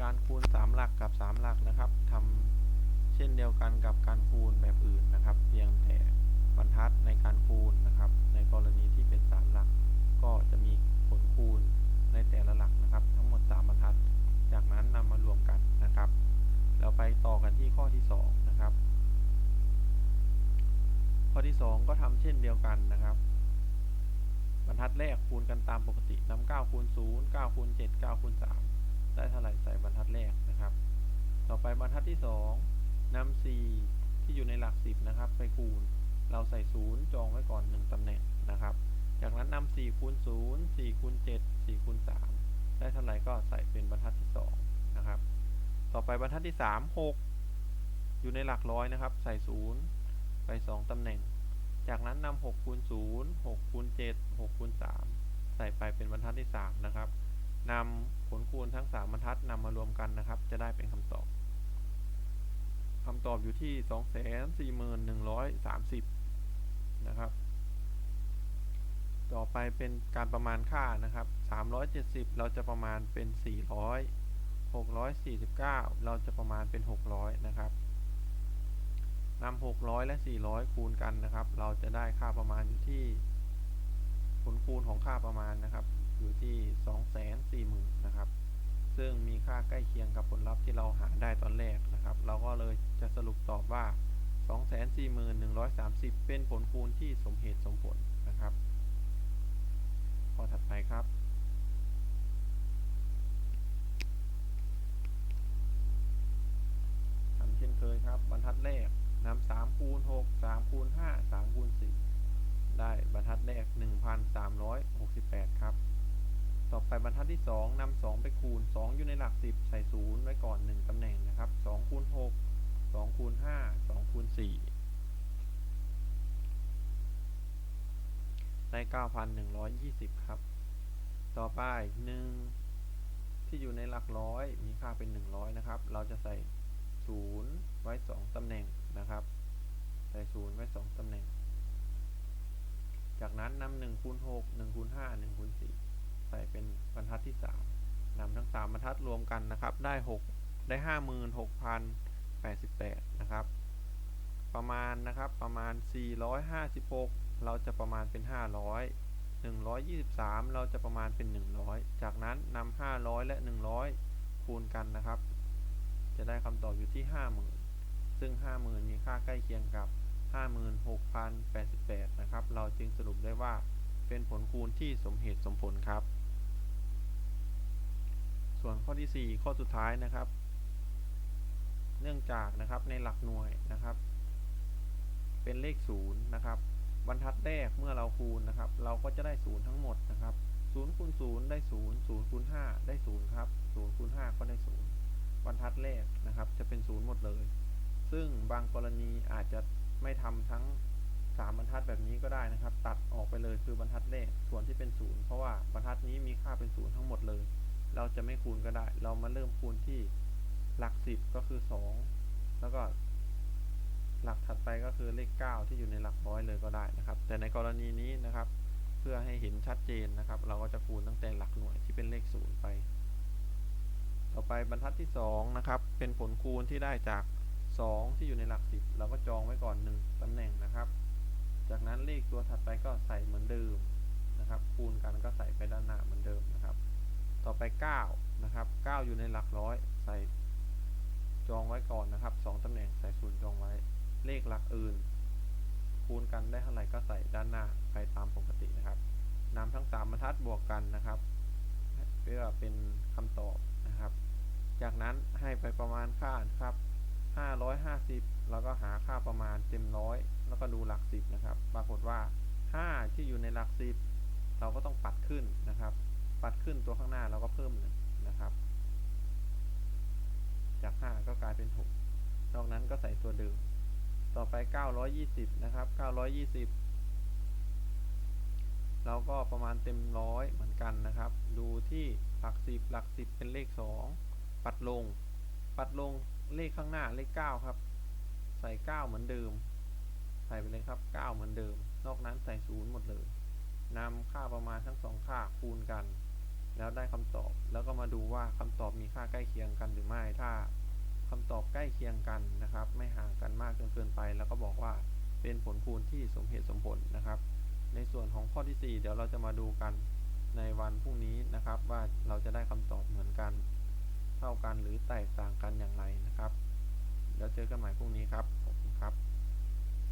การคูณ 3 หลักกับ 3 หลักนะครับทำเช่นเดียวกันกับการคูณแบบอื่นนะครับ เพียงแต่บรรทัดในการคูณนะครับ ในกรณีที่เป็น 3 หลัก ก็จะมีผลคูณในแต่ละหลักนะครับ ทั้งหมด 3 บรรทัด จากนั้นนำมารวมกันนะครับ เราไปต่อกันที่ข้อที่ 2 นะครับ ข้อที่ 2 ก็ทำเช่นเดียวกันนะครับบรรทัดแรกคูณกันตามปกตินำ9คูณ0 9คูณ7 9คูณ3 อไปบรรทัดที่ 2นำ4ที่อยู่ในหลัก 10 นะครับ ไปคูณ เราใส่ 0 จองไว้ก่อน 1ตำแหน่งนะครับ จากนั้นนำ4คูณ 0 4 คูณ 7 4 คูณ 3 ได้เท่าไหร่ก็ใส่เป็นบรรทัดที่ 2 นะครับ ต่อไปบรรทัดที่ 3 6 อยู่ในหลักร้อยนะครับ ใส่ 0 ไป 2ตำแหน่ง จากนั้นนำ6คูณ 0 6 คูณ 7 6 คูณ 3 ใส่ไปเป็นบรรทัดที่ 3 นะครับนำผลคูณทั้ง 3 บรรทัดนำมารวมกันนะครับ จะได้เป็นคำตอบ คำตอบอยู่ที่ 241,130 นะครับ ต่อไปเป็นการประมาณค่านะครับ 370 เราจะประมาณเป็น 400 649 เราจะประมาณเป็น 600 นะครับนำ600 และ 400 คูณกันนะครับ เราจะได้ค่าประมาณอยู่ที่ ผลคูณของค่าประมาณนะครับ อยู่ที่ 240,000 นะครับ ซึ่งมีค่าใกล้เคียงกับผลลัพธ์ที่เราหาได้ตอนแรกนะครับ เราก็เลยจะสรุปตอบว่า 241,130 เป็นผลคูณที่สมเหตุสมผลนะครับ ข้อถัดไปครับทำเช่นเคยครับ บรรทัดแรกนำ3คูณ6 3คูณ5 3คูณ4ได้บรรทัดแรก 1,368ครับ ต่อไปบรรทัดที่ 2นำ2ไปคูณ 2 อยู่ในหลัก 10 ใส่0ไว้ก่อน 1 ตำแหน่งนะครับ2คูณ6 2คูณ5 2คูณ4ได้ 9,120 ครับ ต่อไป 1 ที่อยู่ในหลักร้อย มีค่าเป็น 100 นะครับ เราจะใส่ 0 ไว้ 2 ตำแหน่งนะครับ ใส่ 0 ไว้ 2 ตำแหน่ง จากนั้นนำ1คูณ6 1คูณ5 1คูณ4 ใส่เป็นบรรทัดที่3นำทั้ง3บรรทัดรวมกันนะครับ ได้6ได้56,088นะครับ ประมาณนะครับประมาณ456เราจะประมาณเป็น500 123เราจะประมาณเป็น100จากนั้นนำ500และ100คูณกันนะครับ จะได้คำตอบอยู่ที่50,000ซึ่ง50,000มีค่าใกล้เคียงกับ56,088นะครับ เราจึงสรุปได้ว่า เป็นผลคูณที่สมเหตุสมผลครับ ส่วนข้อที่ 4 ข้อสุดท้ายนะครับ เนื่องจากนะครับในหลักหน่วยนะครับ เป็นเลข0นะครับบรรทัดแรกเมื่อเราคูณนะครับ เราก็จะได้0ทั้งหมดนะครับ0คูณ0ได้0 0คูณ5ได้0ครับ0คูณ5ก็ได้0บรรทัดแรกนะครับ จะเป็น0หมดเลย ซึ่งบางกรณีอาจจะไม่ทำทั้ง 3 บรรทัดแบบนี้ก็ได้นะครับ ตัดออกไปเลยคือบรรทัดแรกส่วนที่เป็น0เพราะว่าบรรทัดนี้มีค่าเป็น0ทั้งหมดเลย เราจะไม่คูณก็ได้ เรามาเริ่มคูณที่หลัก 10 ก็คือ 2 แล้วก็ หลักถัดไปก็คือเลข 9 ที่อยู่ในหลักร้อยเลยก็ได้นะครับ แต่ในกรณีนี้นะครับ เพื่อให้เห็นชัดเจนนะครับ เราก็จะคูณตั้งแต่หลักหน่วยที่เป็นเลข 0 ไป ต่อไปบรรทัดที่2นะครับเป็นผลคูณที่ได้จาก 2 ที่อยู่ในหลัก 10 เราก็จองไว้ก่อน 1ตำแหน่งนะครับ จากนั้นเลขตัวถัดไปก็ใส่เหมือนเดิมนะครับ คูณกันก็ใส่ไปด้านหน้าเหมือนเดิมนะครับ ต่อไป 9 นะครับ 9 อยู่ในหลักร้อย ใส่จองไว้ก่อนนะครับ 2ตำแหน่งใส่ศูนย์จองไว้ เลขหลักอื่น คูณกันได้เท่าไหร่ก็ใส่ด้านหน้าไปตามปกตินะครับนำทั้ง 3บรรทัดบวกกันนะครับเพื่อเป็นคำตอบนะครับ จากนั้นให้ไปประมาณค่านะครับ550 แล้วก็หาค่าประมาณเต็มร้อย แล้วก็ดูหลัก10นะครับ ปรากฏว่า 5 ที่อยู่ในหลัก10เราก็ต้องปัดขึ้นนะครับ ปัดขึ้นตัวข้างหน้าเราก็เพิ่มหนึ่งนะครับ จาก 5 ก็กลายเป็น 6 นอกนั้นก็ใส่ตัวเดิมต่อไป 920 นะครับ 920 เราก็ประมาณเต็มร้อยเหมือนกันนะครับ ดูที่หลัก10หลัก10เป็นเลข 2 ปัดลง ปัดลงเลขข้างหน้าเลข 9 ครับ ใส่ 9 เหมือนเดิม ส่ไปเลยครับ 9 เหมือนเดิม นอกนั้นใส่0หมดเลยนำค่าประมาณทั้งสองค่าคูณกัน แล้วได้คำตอบ แล้วก็มาดูว่าคำตอบมีค่าใกล้เคียงกันหรือไม่ ถ้าคำตอบใกล้เคียงกันนะครับ ไม่ห่างกันมากจนเกินไป แล้วก็บอกว่าเป็นผลคูณที่สมเหตุสมผลนะครับ ในส่วนของข้อที่ 4 เดี๋ยวเราจะมาดูกันในวันพรุ่งนี้นะครับ ว่าเราจะได้คำตอบเหมือนกัน เท่ากันหรือแตกต่างกันอย่างไรนะครับ แล้วเจอกันใหม่พรุ่งนี้ครับ ขอบคุณครับ